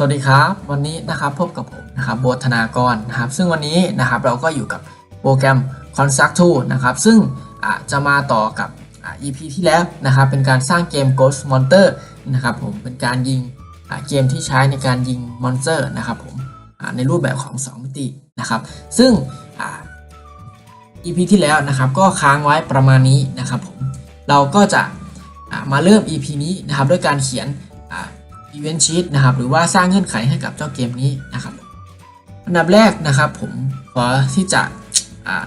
สวัสดีครับวันนี้นะครับพบกับผมนะครับโบธนากรนะครับซึ่งวันนี้นะครับเราก็อยู่กับโปรแกรม Construct 2นะครับซึ่งะจะมาต่อกับอะ EP ที่แล้วนะครับเป็นการสร้างเกม Ghost Monster นะครับผมเป็นการยิงเกมที่ใช้ในการยิงมอนสเตอร์นะครับผมในรูปแบบของ 2 มิตินะครับซึ่งอะ EP ที่แล้วนะครับก็ค้างไว้ประมาณนี้นะครับผมเราก็จะะมาเริ่ม EP นี้นะครับด้วยการเขียน อะ Event Sheet นะครับหรือว่าสร้างเงื่อนไขให้กับเจ้าเกมนี้นะครับ อันดับแรกนะครับผมขอที่จะอ่า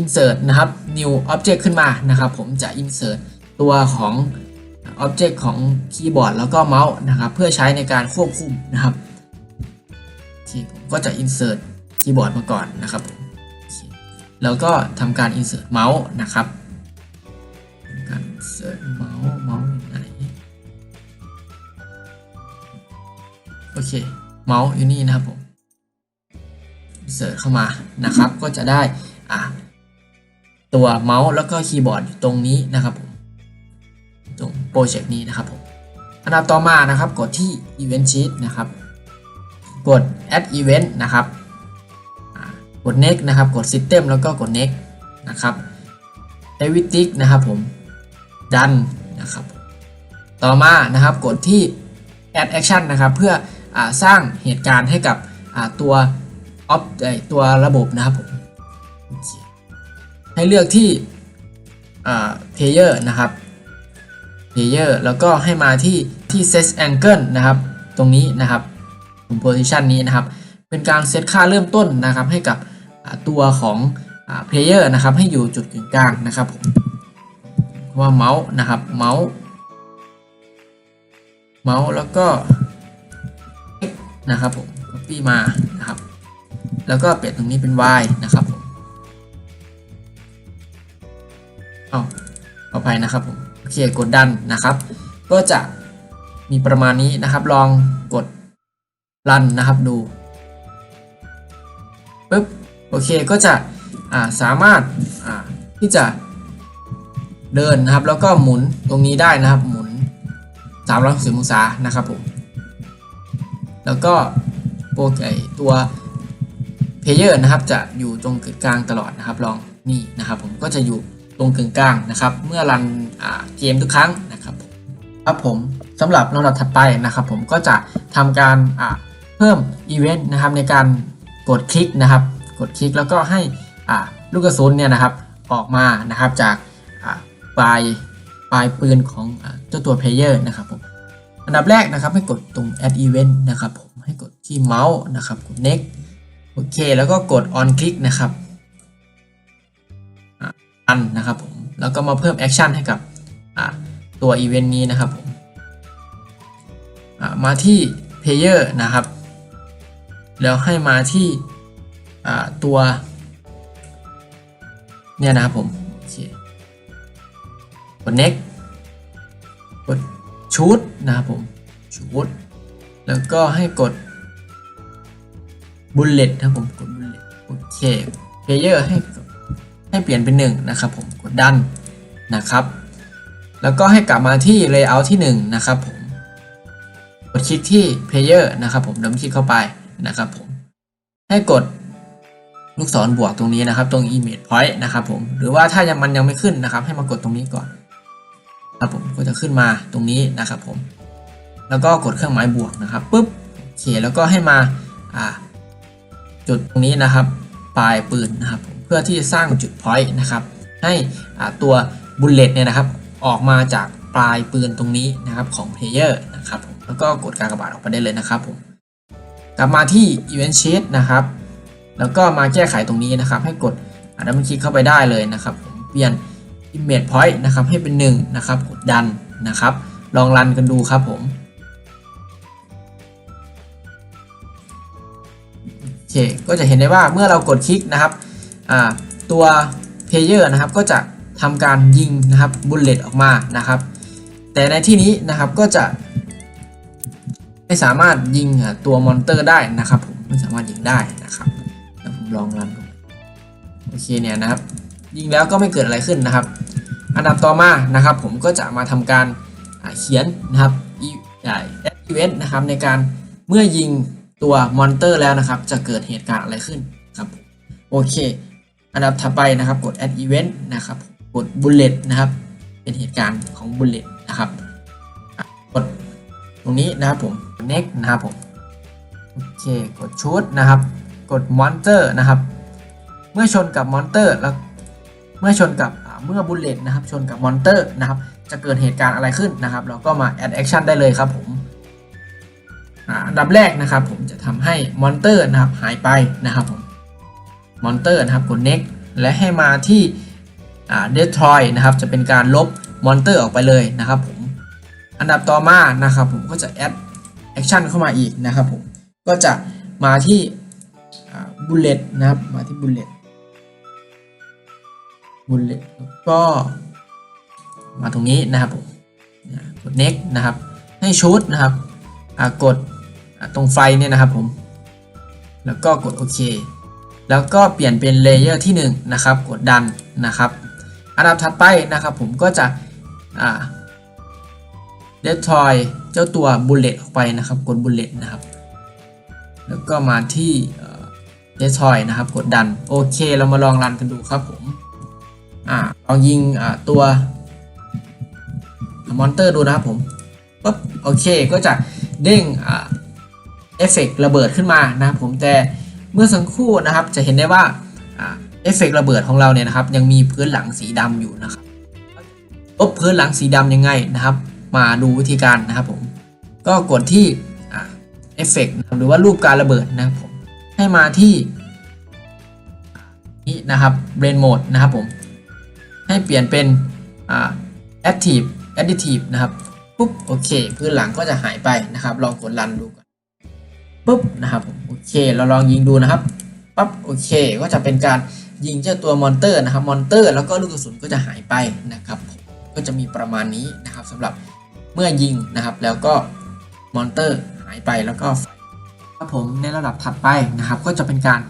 insert นะครับ new object ขึ้นมานะครับ ผมจะ insert ตัวของ object ของคีย์บอร์ดแล้วก็เมาส์นะครับ เพื่อใช้ในการควบคุมนะครับโอเคผมก็จะ insert คีย์บอร์ดมาก่อนนะครับ แล้วก็ทำการ insert เมาส์นะครับการ insert เมาส์เมาส์ โอเค เมาส์อยู่นี่นะครับผมเสิร์ชเข้ามานะครับ ก็จะได้อะตัวเมาส์แล้วก็คีย์บอร์ดอยู่ตรงนี้นะครับผมตรงโปรเจกต์นี้นะครับผมอันดับต่อมานะครับ กดที่ Event Sheet นะครับ กด Add Event นะครับกด Next นะครับ กด System แล้วก็กด Next นะครับ e v i t i c นะครับผม Done นะครับ ต่อมานะครับกดที่ add action นะครับ เพื่อ สร้างเหตุการณ์ให้กับตัว op เอ่อตัวระบบนะครับผมให้เลือกที่ player นะครับ player แล้วก็ให้มาที่ที่ set angle นะครับ ตรงนี้นะครับ position นี้นะครับ เป็นการเซตค่าเริ่มต้นนะครับให้กับตัวของอ player นะครับให้อยู่จุดกึ่งกลางนะครับผมว่าเมาส์นะครับเมาส์เมาส์แล้วก็ นะครับผม copy มานะครับ แล้วก็เปลี่ยนตรงนี้เป็น Y นะครับผมเอาเอาไปนะครับผมโอเคกดดันนะครับ ก็จะมีประมาณนี้นะครับ ลองกดรันนะครับดูปึ๊บโอเคก็จะอ่าสามารถอ่าที่จะเดินนะครับ แล้วก็หมุนตรงนี้ได้นะครับ หมุน360องศานะครับผม แล้วก็โปรไอตัวเพลเยอร์นะครับจะอยู่ตรงกลางตลอดนะครับลองนี่นะครับผมก็จะอยู่ตรงกลางนะครับ เมื่อรันเกมทุกครั้งนะครับครับผมสำหรับลำดับถัดไปนะครับ ผมก็จะทำการเพิ่มอีเวนต์นะครับในการกดคลิกนะครับ กดคลิกแล้วก็ให้ลูกกระสุนเนี่ยนะครับออกมานะครับจากปลายปลายปืนของเจ้าตัวเพลเยอร์นะครับผม อันดับแรกนะครับให้กดตรง add event นะครับผมให้กดที่เมาส์นะครับกด next โอเค แล้วก็กด on click นะครับอะอันนะครับผมแล้วก็มาเพิ่ม action ให้กับอะตัว event นี้นะครับผมอะมาที่ player นะครับ แล้วให้มาที่อะตัวเนี่ยนะครับผมโอเคกด next กด ชุดนะครับผมชุดแล้วก็ให้กด bullet นะครับผมกด bullet โอเค player ให้ให้เปลี่ยนเป็น1นะครับผมกดดันนะครับ แล้วก็ให้กลับมาที่ layout ที่ 1 นะครับผมกดคลิกที่ player นะครับผมดับคลิกเข้าไปนะครับผมให้กดลูกศรบวกตรงนี้นะครับ ตรง image point นะครับผมหรือว่าถ้ายังมันยังไม่ขึ้นนะครับ ให้มากดตรงนี้ก่อน ครับผมก็จะขึ้นมาตรงนี้นะครับผม แล้วก็กดเครื่องหมายบวกนะครับปุ๊บโอเคแล้วก็ให้มาอ่าจุดตรงนี้นะครับปลายปืนนะครับ เพื่อที่จะสร้างจุดพอยต์นะครับ ให้ตัวบุลเลตเนี่ยนะครับ ออกมาจากปลายปืนตรงนี้นะครับของเพลเยอร์นะครับผมแล้วก็กดการกระบาดออกไปได้เลยนะครับผมกลับมาที่ Event Sheet นะครับ แล้วก็มาแก้ไขตรงนี้นะครับ ให้กดดับเบิลคลิกเข้าไปได้เลยนะครับ เปลี่ยน image point นะครับให้เป็น 1 นะครับกดดันนะครับ ลองรันกันดูครับผมโอเคก็จะเห็นได้ว่าเมื่อเรากดคลิกนะครับตัว player นะครับก็จะทำการยิงนะครับบุลเลตออกมานะครับ แต่ในที่นี้นะครับก็จะ ไม่สามารถยิงตัวมอนเตอร์ได้นะครับผมไม่สามารถยิงได้นะครับผมลองรันดูโอเคเนี่ยนะครับ ยิงแล้วก็ไม่เกิดอะไรขึ้นนะครับ อันดับต่อมานะครับผมก็จะมาทำการเขียนนะครับ e อ่าอีเวนต์นะครับในการเมื่อยิงตัวมอนเตอร์แล้วนะครับ จะเกิดเหตุการณ์อะไรขึ้นครับโอเค อันดับถัดไปนะครับกด add event นะครับกด bullet นะครับ เป็นเหตุการณ์ของ bullet นะครับกดตรงนี้นะครับผม next นะครับผมโอเคกดชุดนะครับ กด monster นะครับ เมื่อชนกับมอนเตอร์แล้ว มื่อชนกับเมื่อบุลเลตนะครับชนกับมอนเตอร์นะครับจะเกิดเหตุการณ์อะไรขึ้นนะครับ เราก็มา add action ได้เลยครับผมอันดับแรกนะครับ ผมจะทำให้มอนเตอร์นะครับหายไปนะครับผมมอนเตอร์นะครับกด next และให้มาที่อ่า destroy นะครับจะเป็นการลบมอนเตอร์ออกไปเลยนะครับผมอันดับต่อมานะครับผมก็จะ add action เข้ามาอีกนะครับผมก็จะมาที่บุลเลตนะครับมาที่บุลเลต บุลเลตแล้วก็มาตรงนี้นะครับผมกด next นะครับ ให้ชุดนะครับกดตรงไฟเนี่ยนะครับผม แล้วก็กดโอเค แล้วก็เปลี่ยนเป็นเลเยอร์ที่1นะครับ กดดันนะครับ อันดับถัดไปนะครับผมก็จะเดทอยเจ้าตัวบุลเลตออกไปนะครับ กดบุลเลตนะครับ แล้วก็มาที่เดทอยนะครับ กดดัน โอเค เรามาลองรันกันดูครับผม อ่าลองยิงอ่าตัวมอนเตอร์ดูนะครับผมปุ๊บโอเคก็จะเด้งอ่าเอฟเฟกต์ระเบิดขึ้นมานะครับผมแต่เมื่อสักครู่นะครับจะเห็นได้ว่าเอฟเฟกต์ระเบิดของเราเนี่ยนะครับ ยังมีพื้นหลังสีดำอยู่นะครับลบพื้นหลังสีดำยังไงนะครับ มาดูวิธีการนะครับผมก็กดที่เอฟเฟกต์หรือว่ารูปการระเบิดนะครับผมให้มาที่นี่นะครับ Brain Mode นะครับผม ให้เปลี่ยนเป็นอ่า Active Additive นะครับปุ๊บโอเค พื้นหลังก็จะหายไปนะครับ ลองกดรันดูก่อนปุ๊บนะครับโอเค เราลองยิงดูนะครับปั๊บโอเค ก็จะเป็นการยิงเจ้าตัวมอนเตอร์นะครับมอนเตอร์แล้วก็ลูกกระสุนก็จะหายไปนะครับ ก็จะมีประมาณนี้นะครับสำหรับเมื่อยิงนะครับ แล้วก็มอนเตอร์หายไปแล้วก็ครับผมในระดับถัดไปนะครับ ก็จะเป็นการ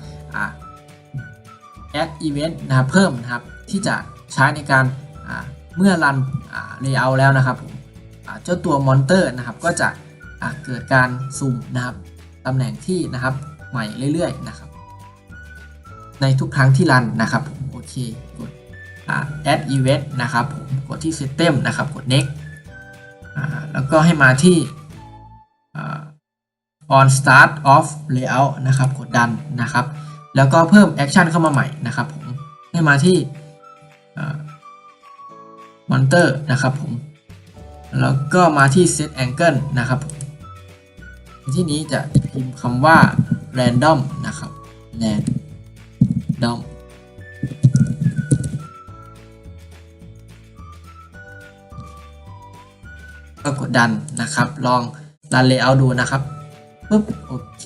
add event นะครับเพิ่มนะครับที่จะ ใช้ในการเมื่อรันอ่า layout แล้วนะครับผมเจ้าตัวมอนเตอร์นะครับก็จะเกิดการสุ่มนะครับตำแหน่งที่นะครับใหม่เรื่อยๆนะครับ ในทุกครั้งที่รันนะครับผมโอเคกด add event นะครับผมกดที่ system นะครับกด next แล้วก็ให้มาที่ on start of layout นะครับกดดันนะครับ แล้วก็เพิ่มแอคชั่นเข้ามาใหม่นะครับผมให้มาที่ มอนเตอร์นะครับผม แล้วก็มาที่ set angle นะครับที่นี้จะพิมพ์คำว่า random นะครับ random ก็กดดันนะครับ ลองรัน layout ดูนะครับปุ๊บโอเค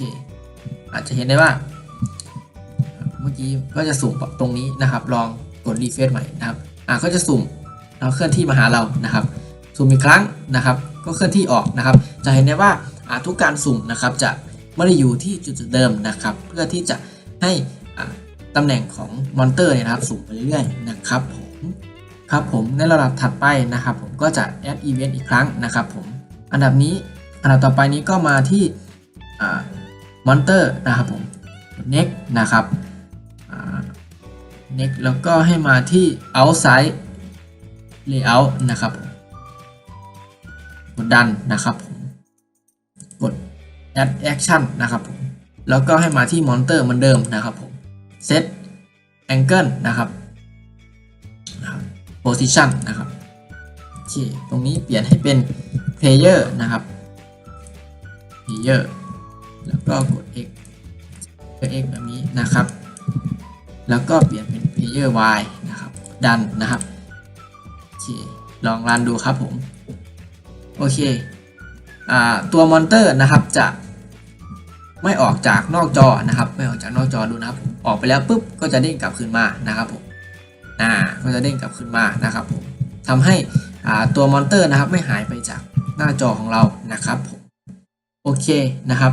อาจจะเห็นได้ว่า เมื่อกี้ก็จะสุ่มตรงนี้นะครับ ลอง ดรีเฟรชใหม่นะครับอ่าก็จะสุ่มแล้วเคลื่อนที่มาหาเรานะครับ สุ่มอีกครั้งนะครับ ก็เคลื่อนที่ออกนะครับ จะเห็นได้ว่าอ่าทุกการสุ่มนะครับจะไม่ได้อยู่ที่จุดเดิมนะครับ เพื่อที่จะให้อ่าตำแหน่งของมอนเตอร์เนี่ยนะครับสุ่มไปเรื่อยๆนะครับผมครับผมในระดับถัดไปนะครับ ผมก็จะแอดอีเวนต์อีกครั้งนะครับผมอันดับนี้อันดับต่อไปนี้ก็มาที่อ่ามอนเตอร์นะครับผม next นะครับ next แล้วก็ให้มาที่ outside layout นะครับผมกดดันนะครับผมกด add action นะครับผมแล้วก็ให้มาที่ monitor เหมือนเดิมนะครับผม set angle นะครับ position นะครับโอเคตรงนี้เปลี่ยนให้เป็น player นะครับ player แล้วก็กด x เ x แบบนี้นะครับ แล้วก็เปลี่ยนเป็น player y นะครับ ดันนะครับ โอเค ลองรันดูครับผม โอเคอตัวมอนเตอร์นะครับจะไม่ออกจากนอกจอนะครับ ไม่ออกจากนอกจอดูนะครับ ออกไปแล้วปุ๊บก็จะเด้งกลับคืนมานะครับผมอ่าก็จะเด้งกลับคืนมานะครับผมทำให้ตัวมอนเตอร์นะครับไม่หายไปจากหน้าจอของเรานะครับผมโอเคนะครับ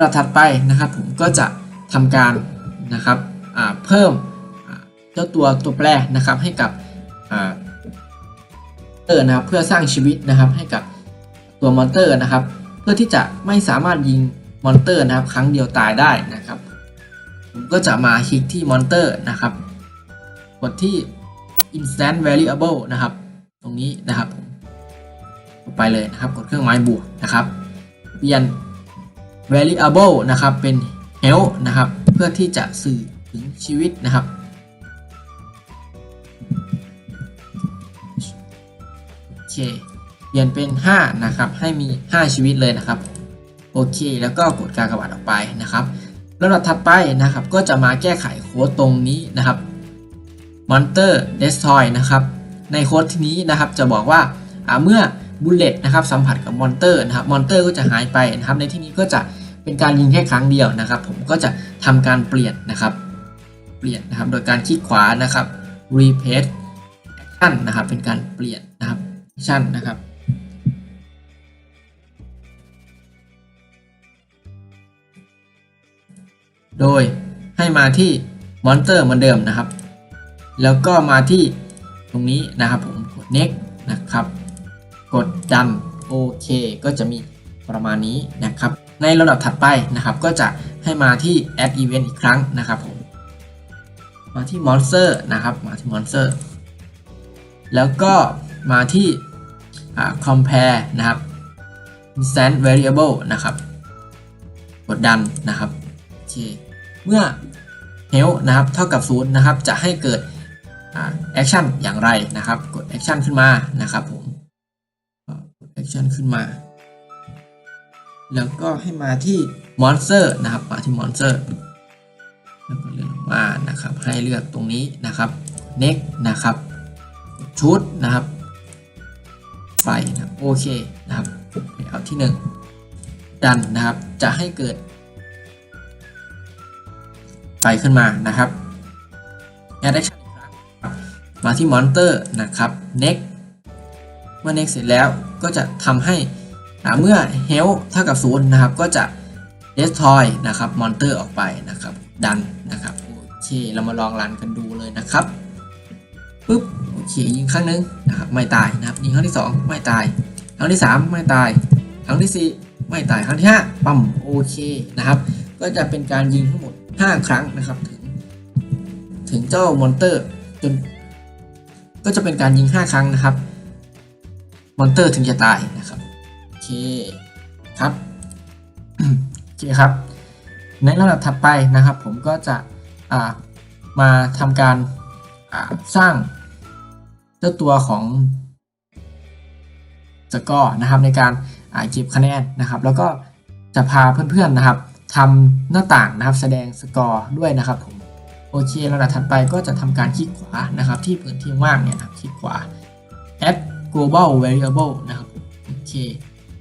ระดับถัดไปนะครับผมก็จะทำการนะครับเพิ่มเจ้าตัวตัวแปรนะครับให้กับเตอร์นะครับเพื่อสร้างชีวิตนะครับให้กับตัวมอนเตอร์นะครับ เพื่อที่จะไม่สามารถยิงมอนเตอร์นะครับ ครั้งเดียวตายได้นะครับ ผมก็จะมาคลิกที่มอนเตอร์นะครับกดที่ instant variable นะครับ ตรงนี้นะครับผมกดไปเลยนะครับกดเครื่องหมายบวกนะครับ เปลี่ยน variable นะครับ เป็น health นะครับ เพื่อที่จะสื่อถึงชีวิตนะครับ โอเค เปลี่ยนเป็น 5 นะครับ ให้มี 5 ชีวิตเลยนะครับ โอเค แล้วก็กดการกระบาดออกไปนะครับลำดับถัดไปนะครับ ก็จะมาแก้ไขโค้ดตรงนี้นะครับ Monster Destroy นะครับ ในโค้ดที่นี้นะครับ จะบอกว่าอ่าเมื่อ บุลเลตนะครับสัมผัสกับมอนเตอร์นะครับมอนเตอร์ก็จะหายไปนะครับในที่นี้ก็จะเป็นการยิงแค่ครั้งเดียวนะครับ ผมก็จะทำการเปลี่ยนนะครับ เปลี่ยนนะครับโดยการคลิกขวานะครับ replace action นะครับเป็นการเปลี่ยนนะครับ action นะครับโดยให้มาที่มอนเตอร์เหมือนเดิมนะครับ แล้วก็มาที่ตรงนี้นะครับผมกด next นะครับ กดดันโอเคก็จะมีประมาณนี้นะครับ ในระดับถัดไปนะครับ ก็จะให้มาที่ add event อีกครั้งนะครับผมมาที่ monster นะครับมาที่ monster แล้วก็มาที่อ่า compare นะครับ instant variable นะครับ กดดันนะครับโอเคเมื่อ health นะครับเท่ากับ0นะครับ จะให้เกิดแอคชั่นอย่างไรนะครับ กดแอคชั่นขึ้นมานะครับผม กดแอคชั่นขึ้นมา แล้วก็ให้มาที่ monster นะครับ มาที่ monster แล้วก็เลื่อนลงมานะครับ ให้เลือกตรงนี้นะครับ next นะครับชุดนะครับ ไฟนะโอเคนะครับเอาที่ 1 ดันนะครับ จะให้เกิด ไฟขึ้นมานะครับ add action อีกครั้งครับมาที่ monitor นะครับ next มื่อ next เสร็จแล้วก็จะทำให้เมื่อ health เท่ากับ0นะครับ ก็จะ destroy นะครับ monitor ออกไปนะครับ ดันนะครับโอเคเรามาลองรันกันดูเลยนะครับปึ๊บโอเคยิงครั้งหนึงนะครับไม่ตายนะครับยิงครั้งที่ 2 ไม่ตาย ครั้งที่ 3 ไม่ตาย ครั้งที่ 4 ไม่ตายครั้งที่ 5ปั๊มโอเคนะครับ ก็จะเป็นการยิงทั้งหมด 5 ครั้งนะครับถึงถึงเจ้ามอนเตอร์จนก็จะเป็นการยิง 5 ครั้งนะครับ มอนเตอร์ถึงจะตายนะครับโอเคครับโอเคครับ ในลำดับถัดไปนะครับ ผมก็จะามาทำการาสร้างเจ้าตัวของสกอร์นะครับในการาเก็บคะแนนนะครับ แล้วก็จะพาเพื่อนๆนะครับทำหน้าต่างนะครับแสดงสกอร์ด้วยนะครับผมโอเคลำดับถัดไปก็จะทำการคลิกขวานะครับ ที่พื้นที่ว่างเนี่ยครับคลิกขวา add global variable นะครับโอเค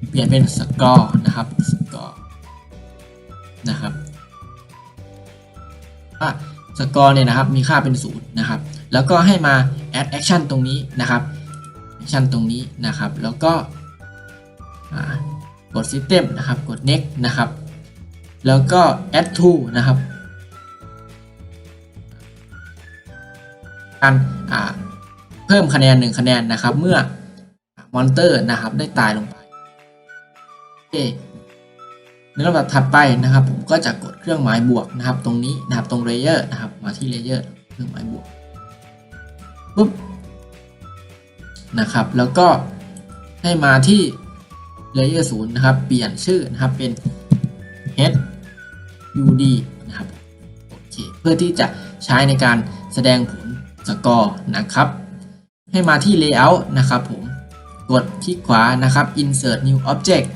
เปลี่ยนเป็นสกอร์นะครับสกอร์นะครับอะสกอร์เนี่ยนะครับมีค่าเป็นศูนย์นะครับแล้วก็ให้มา add action ตรงนี้นะครับ action ตรงนี้นะครับ แล้วก็กด system นะครับกด next นะครับ แล้วก็ add to นะครับการอ่า เพิ่มคะแนน 1 คะแนนนะครับ เมื่อมอนเตอร์นะครับได้ตายลงไปโอเคในลำดับถัดไปนะครับ ผมก็จะกดเครื่องหมายบวกนะครับ ตรงนี้นะครับตรงเลเยอร์นะครับ มาที่เลเยอร์เครื่องหมายบวกปุ๊บนะครับ แล้วก็ให้มาที่เลเยอร์ศูนย์นะครับ เปลี่ยนชื่อนะครับเป็น h ud นะครับโอเคเพื่อที่จะใช้ในการแสดงผลสกอร์นะครับ ให้มาที่ layout นะครับผมกดคลิกขวานะครับ insert new object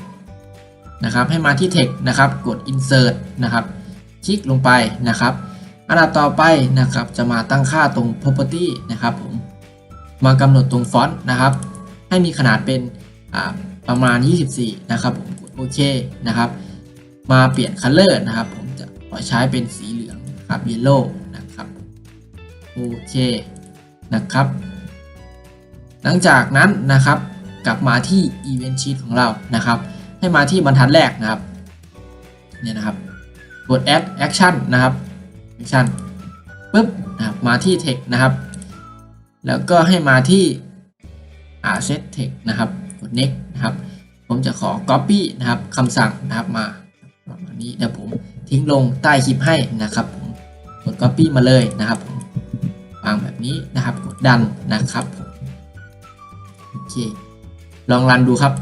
นะครับให้มาที่ text นะครับกด insert นะครับคลิกลงไปนะครับอันดับต่อไปนะครับจะมาตั้งค่าตรง property นะครับผมมากำหนดตรงฟอนต์นะครับให้มีขนาดเป็นประมาณ 24 นะครับผมกดโอเคนะครับ มาเปลี่ยน color นะครับ ผมจะขอใช้เป็นสีเหลืองนะครับ yellow นะครับโอเคนะครับ หลังจากนั้นนะครับกลับมาที่ Event Sheet ของเรานะครับ ให้มาที่บรรทัดแรกนะครับเนี่ยนะครับกด Add Action นะครับ Action ปุ๊บนะครับมาที่ Text นะครับ แล้วก็ให้มาที่อ่า set text นะครับกด next นะครับ ผมจะขอ copy นะครับคำสั่งนะครับมาประมาณนี้เดี๋ยวผมทิ้งลงใต้คลิปให้นะครับผมกด copy มาเลยนะครับผมวางแบบนี้นะครับกดดันนะครับผ เค ลองรันดูครับ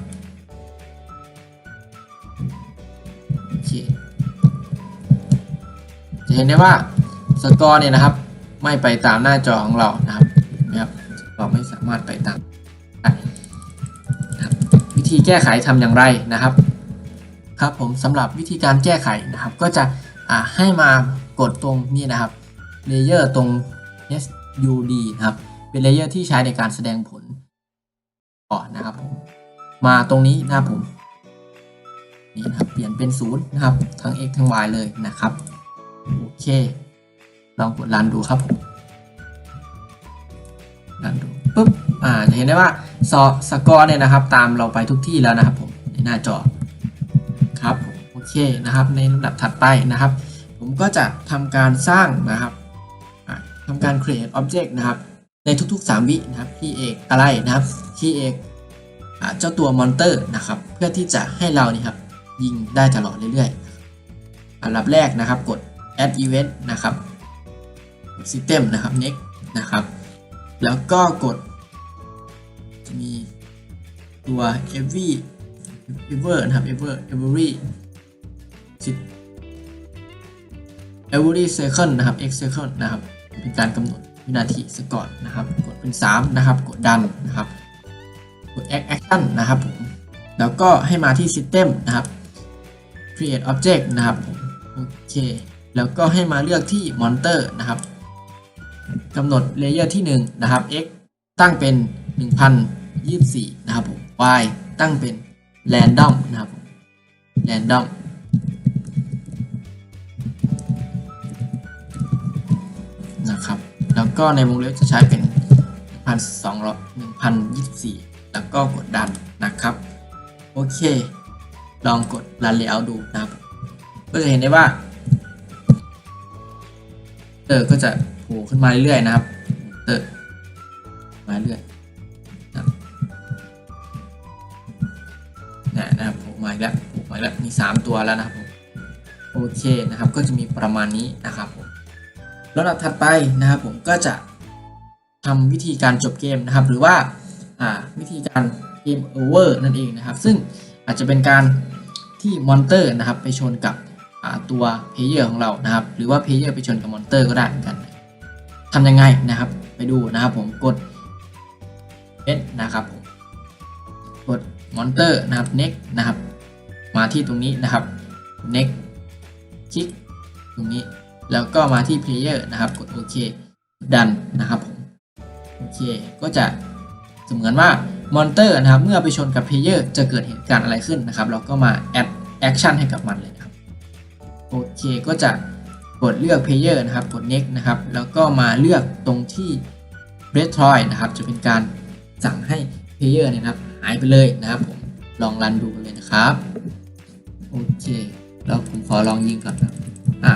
โอเค จะเห็นได้ว่าสกอร์เนี่ยนะครับ ไม่ไปตามหน้าจอของเรานะครับนะครับ เราไม่สามารถไปตามวิธีแก้ไขทำอย่างไรนะครับ ครับผมสำหรับวิธีการแก้ไขนะครับ ก็จะให้มากดตรงนี้นะครับเลเยอร์ตรง SUD นะครับ เป็นเลเยอร์ที่ใช้ในการแสดงผล ก่อนนะครับผมมาตรงนี้นะครับผมนี่นะครับเปลี่ยนเป็นศูนย์นะครับ ทั้ง x ทั้ง y เลยนะครับโอเค ลองกดรันดูครับผมรันดูปุ๊บอ่าจะเห็นได้ว่าสอสกอร์เนี่ยนะครับ ตามเราไปทุกที่แล้วนะครับผมในหน้าจอครับโอเคนะครับ ในลำดับถัดไปนะครับ ผมก็จะทำการสร้างนะครับอ่าทำการ create object นะครับ ในทุกๆ 3 วินะครับที่เอกอะไรนะครับ ที่เอกเจ้าตัวมอนเตอร์นะครับเพื่อที่จะให้เรานี่ครับยิงได้ตลอดเรื่อยๆอันดับแรกนะครับกด add event นะครับ system นะครับ next นะครับ แล้วก็กด จะมีตัว every ever นะครับ ever every every second นะครับ x second นะครับ เป็นการกำหนดวินาทีสก่อนนะครับ กดเป็น 3 นะครับ กดดันนะครับ ด act action นะครับผมแล้วก็ให้มาที่ system นะครับ create object นะครับผมโอเคแล้วก็ให้มาเลือกที่ monitor นะครับกำหนดเลเยอร์ที่1นะครับ x ตั้งเป็น 1024 นะครับผม y ตั้งเป็น random นะครับผม random นะครับ แล้วก็ในวงเล็บจะใช้เป็น 1,200 1,024 แล้วก็กดดันนะครับ โอเค ลองกดรันเลเยอร์ดูนะครับ ก็จะเห็นได้ว่าเตอร์ก็จะโผล่ขึ้นมาเรื่อยๆนะครับเตอร์มาเรื่อยนะนะครับโผล่มาอีกแล้วโผล่มาอีกแล้วมี 3 ตัวแล้วนะครับโอเคนะครับก็จะมีประมาณนี้นะครับผมแล้วลำดับถัดไปนะครับผมก็จะทำวิธีการจบเกมนะครับ หรือว่า วิธีการเกมโอเวอร์นั่นเองนะครับ ซึ่งอาจจะเป็นการที่มอนเตอร์นะครับไปชนกับตัวเพลเยอร์ของเรานะครับ หรือว่าเพลเยอร์ไปชนกับมอนเตอร์ก็ได้เหมือนกันทำยังไงนะครับ ไปดูนะครับผมกดเอนะครับผมกดมอนเตอร์นะครับ next นะครับ มาที่ตรงนี้นะครับ next คลิกตรงนี้แล้วก็มาที่ player นะครับ กดโอเคดันนะครับผมโอเคก็จะ เสมือนว่ามอนเตอร์นะครับเมื่อไปชนกับ player จะเกิดเหตุการณ์อะไรขึ้นนะครับ เราก็มา add action ให้กับมันเลยนะครับโอเคก็จะกดเลือก player นะครับกด next นะครับแล้วก็มาเลือกตรงที่ destroy นะครับจะเป็นการสั่งให้ player เนี่ยนะครับหายไปเลยนะครับผมลองรันดูกันเลยนะครับโอเคแล้วผมขอลองยิงก่อนนะอ่า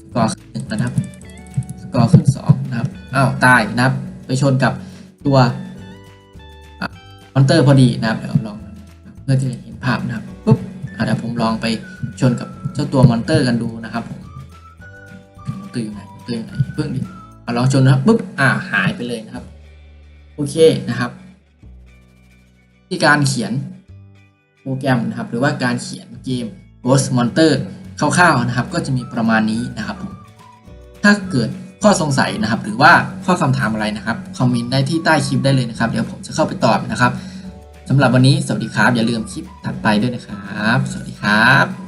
สกอร์ขึ้นหนึ่งนะครับสกอร์ขึ้นสองนะครับอ้าวตายนะครับไปชนกับตัว อนเตอร์พอดีนะครับเดี๋ยวลองเพื่อที่จะเห็นภาพนะครับปุ๊บเดี๋ยวผมลองไปชนกับเจ้าตัวมอนเตอร์กันดูนะครับผมมอนเตอร์อยู่ไหนมอนเตอร์อยู่ไหนเพิ่งดิเอาลองชนนะครับปุ๊บอ่าหายไปเลยนะครับ โอเคนะครับ ที่การเขียนโปรแกรมนะครับ หรือว่าการเขียนเกม Ghost Monster คร่าวๆนะครับ ก็จะมีประมาณนี้นะครับผมถ้าเกิด ข้อสงสัยนะครับ หรือว่าข้อคำถามอะไรนะครับคอมเมนต์ได้ที่ใต้คลิปได้เลยนะครับ เดี๋ยวผมจะเข้าไปตอบนะครับสำหรับวันนี้สวัสดีครับ อย่าลืมคลิปถัดไปด้วยนะครับ สวัสดีครับ